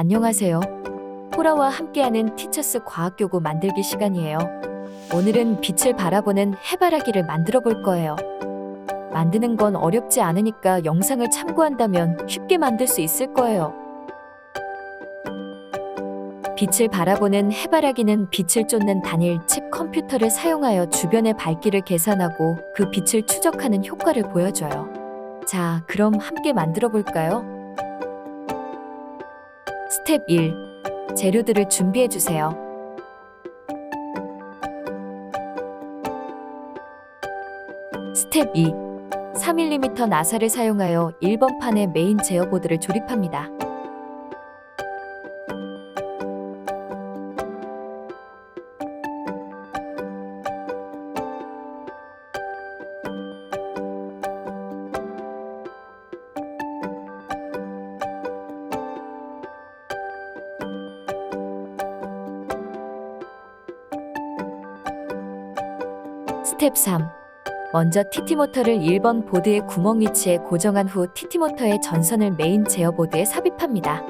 안녕하세요. 호라와 함께하는 티처스 과학교구 만들기 시간이에요. 오늘은 빛을 바라보는 해바라기를 만들어 볼 거예요. 만드는 건 어렵지 않으니까 영상을 참고한다면 쉽게 만들 수 있을 거예요. 빛을 바라보는 해바라기는 빛을 쫓는 단일 칩 컴퓨터를 사용하여 주변의 밝기를 계산하고 그 빛을 추적하는 효과를 보여줘요. 자, 그럼 함께 만들어 볼까요? 스텝 1. 재료들을 준비해 주세요. 스텝 2. 3mm 나사를 사용하여 1번 판의 메인 제어보드를 조립합니다. 스텝 3. 먼저 TT 모터를 1번 보드의 구멍 위치에 고정한 후 TT 모터의 전선을 메인 제어보드에 삽입합니다.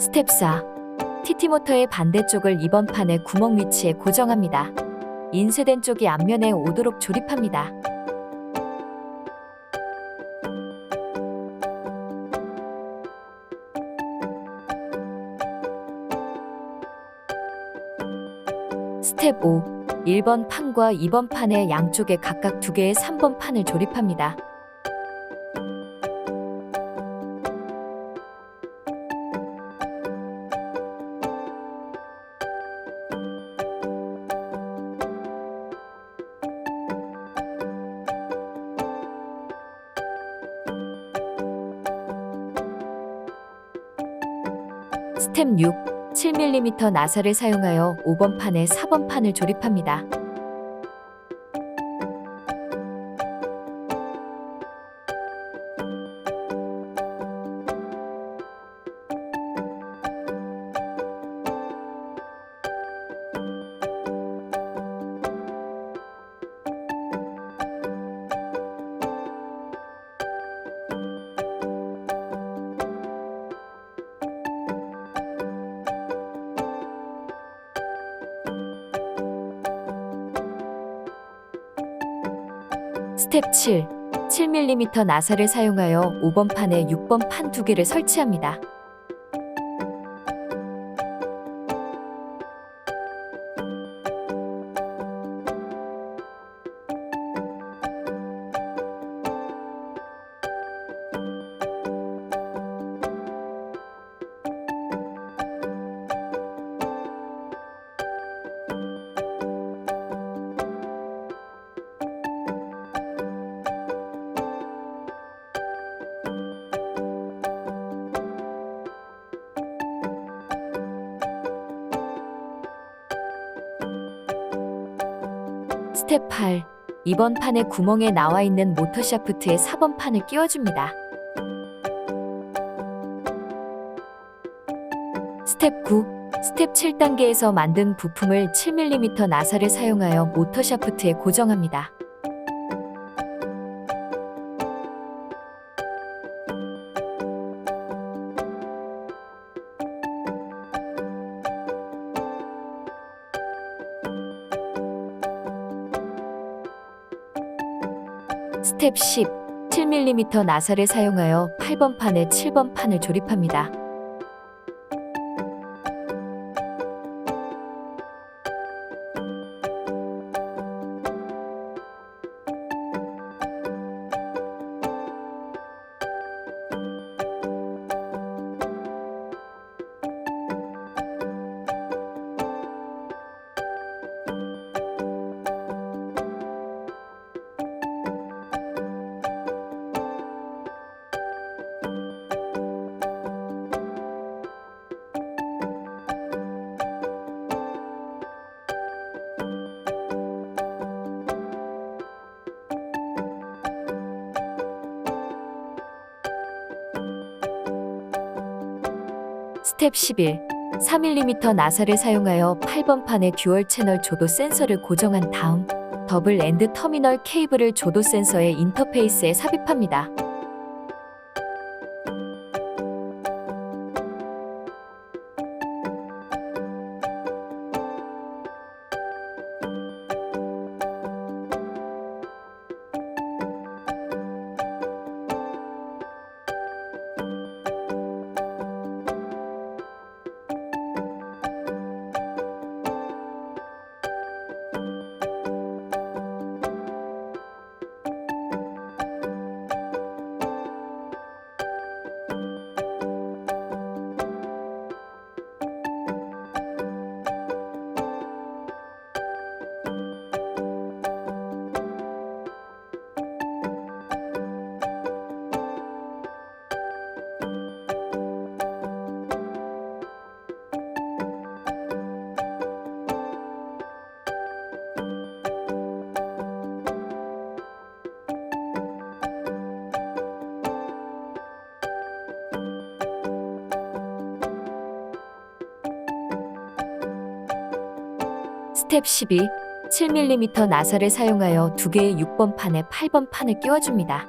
스텝 4. TT 모터의 반대쪽을 2번 판의 구멍 위치에 고정합니다. 인쇄된 쪽이 앞면에 오도록 조립합니다. 스텝 5. 1번 판과 2번 판의 양쪽에 각각 두 개의 3번 판을 조립합니다. 스텝 6. 7mm 나사를 사용하여 5번 판에 4번 판을 조립합니다. 스텝 7. 7mm 나사를 사용하여 5번 판에 6번 판 두 개를 설치합니다. 스텝 8. 2번 판의 구멍에 나와 있는 모터 샤프트에 4번 판을 끼워줍니다. 스텝 9. 스텝 7단계에서 만든 부품을 7mm 나사를 사용하여 모터 샤프트에 고정합니다. 스텝 10. 7mm 나사를 사용하여 8번 판에 7번 판을 조립합니다. 스텝 11. 4mm 나사를 사용하여 8번 판에 듀얼 채널 조도 센서를 고정한 다음 더블 엔드 터미널 케이블을 조도 센서의 인터페이스에 삽입합니다. 스텝 12. 7mm 나사를 사용하여 두 개의 6번 판에 8번 판을 끼워줍니다.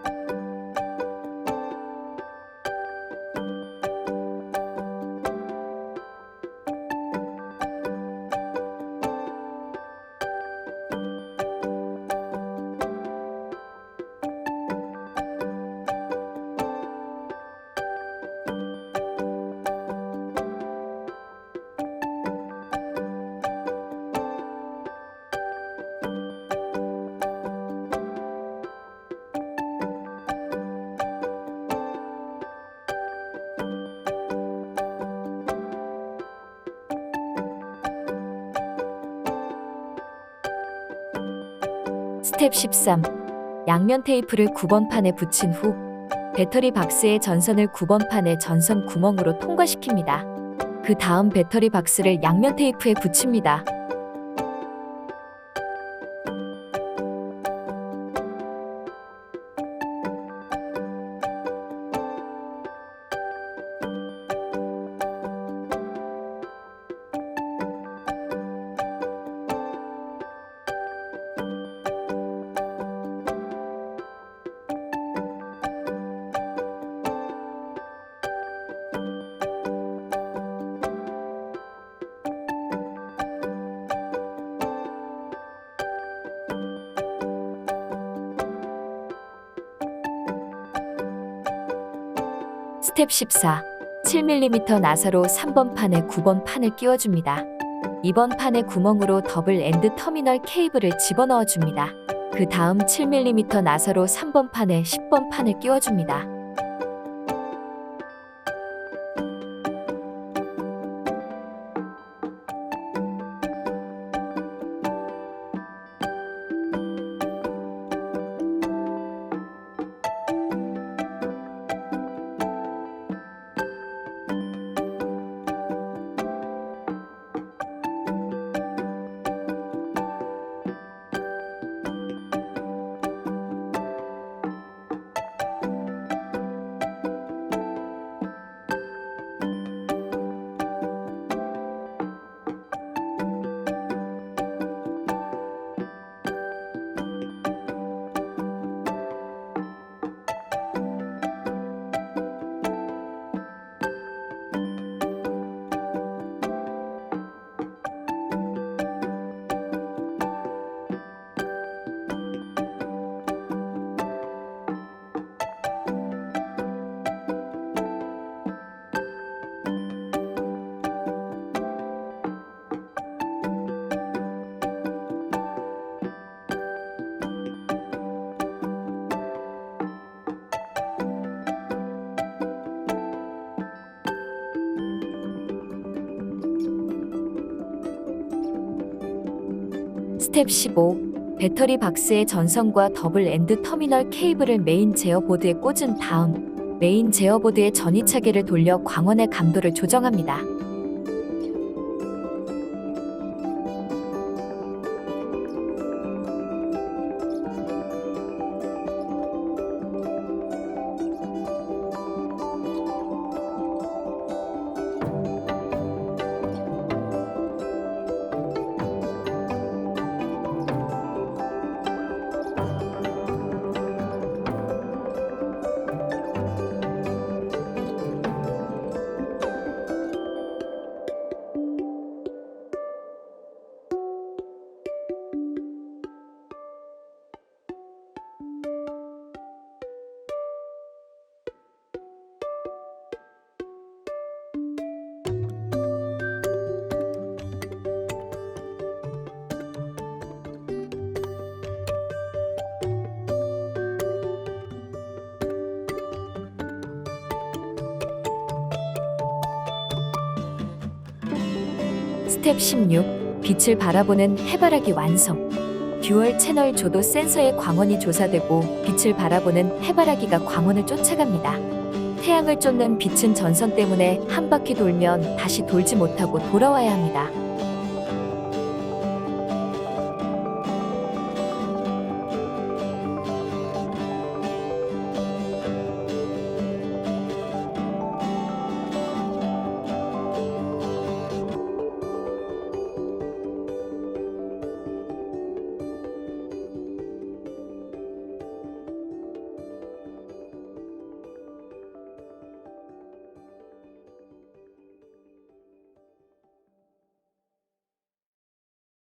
스텝 13. 양면 테이프를 9번 판에 붙인 후 배터리 박스의 전선을 9번 판의 전선 구멍으로 통과시킵니다. 그 다음 배터리 박스를 양면 테이프에 붙입니다. 스텝 14. 7mm 나사로 3번 판에 9번 판을 끼워줍니다. 2번 판의 구멍으로 더블 엔드 터미널 케이블을 집어넣어 줍니다. 그 다음 7mm 나사로 3번 판에 10번 판을 끼워줍니다. 스텝 15. 배터리 박스의 전선과 더블 엔드 터미널 케이블을 메인 제어보드에 꽂은 다음 메인 제어보드의 전이차계를 돌려 광원의 감도를 조정합니다. 스텝 16. 빛을 바라보는 해바라기 완성. 듀얼 채널 조도 센서의 광원이 조사되고 빛을 바라보는 해바라기가 광원을 쫓아갑니다. 태양을 쫓는 빛은 전선 때문에 한 바퀴 돌면 다시 돌지 못하고 돌아와야 합니다.